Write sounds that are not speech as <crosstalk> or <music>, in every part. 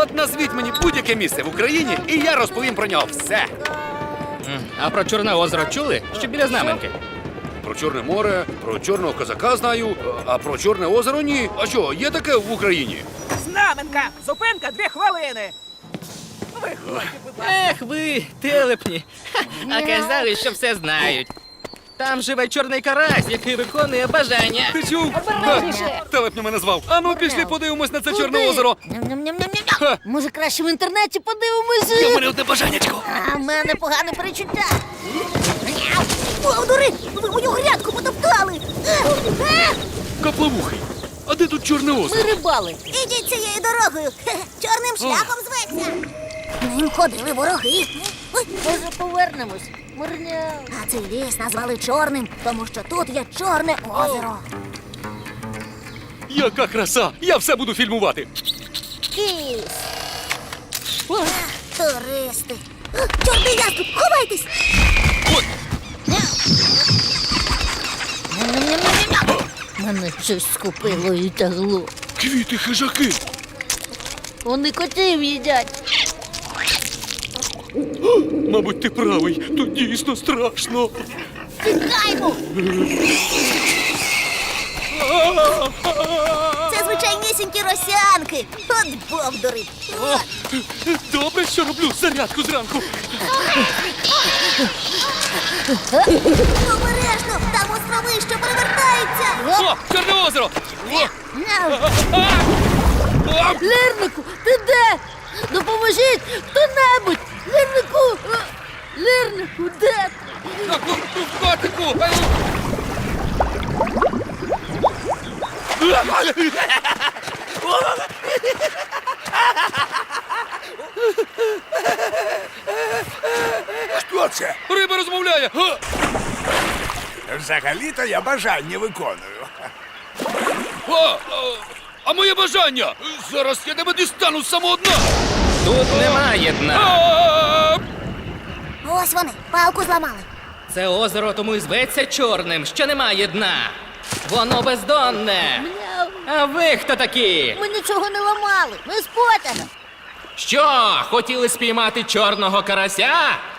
От назвіть мені будь-яке місце в Україні, і я розповім про нього все. А про Чорне озеро чули? Що біля знаменки? Про Чорне море, про чорного козака знаю, а про Чорне озеро ні. А що, є таке в Україні? Знаменка! Зупинка дві хвилини! Виходьте, будь ласка. Ех ви, телепні. Ха, А казали, що все знають. Там живе чорний карась, який виконує бажання. Ти чув? Ха, Телепню мене звав. Ану, пішли подивимось на це Чорне озеро. Ням-ням-ням-ням-ням. Ха. Може, краще в інтернеті подивимося? мене одне бажаннячко. А в мене погане перечуття. Бовдури, ви мою грядку потоптали. Е, е, Капловухий. А де тут Чорне озеро? Ми рибали. Ідіть цією дорогою. <laughs> Чорним шляхом зветься. Ним ходили вороги. Ой, повернемось. Мирняв. А цей ліс назвали чорним, тому що тут є чорне озеро. Яка краса! Я все буду фільмувати. Кіс. Туристи. Чорний яструб, ховайтесь! Ой. Мене щось скупило і тягло. Квіти хижаки. Вони котів їдять. Мабуть, ти правий. Тут дійсно страшно. Тікаймо! Це звичайнісінькі росянки. От бовдури. Добре, що роблю зарядку зранку. Обережно! Там острови, що перевертаються! О, Чорне озеро! Лірнику, ти де? Допоможіть! Хто-небудь! Лірнику! Лірнику, де? ти? Так, в котику! Хто це? Риба розмовляє! Га! Взагалі-то я бажання виконую. А, а, а моє бажання! Зараз я тебе дістану самого дна! Тут немає дна. А! Ось вони, палку зламали. Це озеро тому і зветься чорним, що немає дна. Воно бездонне. А ви хто такі? Ми нічого не ламали. Ми з потяга. Що, хотіли спіймати чорного карася?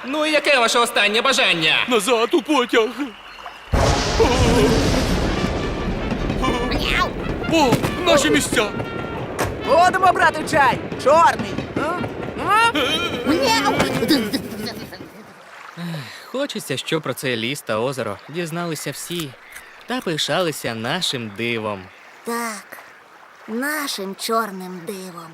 Ну і яке ваше останнє бажання? Назад у потяг! О, наші місця! Будемо брати чай! Чорний! А? Хочеться, щоб про цей ліс та озеро дізналися всі та пишалися нашим дивом. Так, нашим чорним дивом.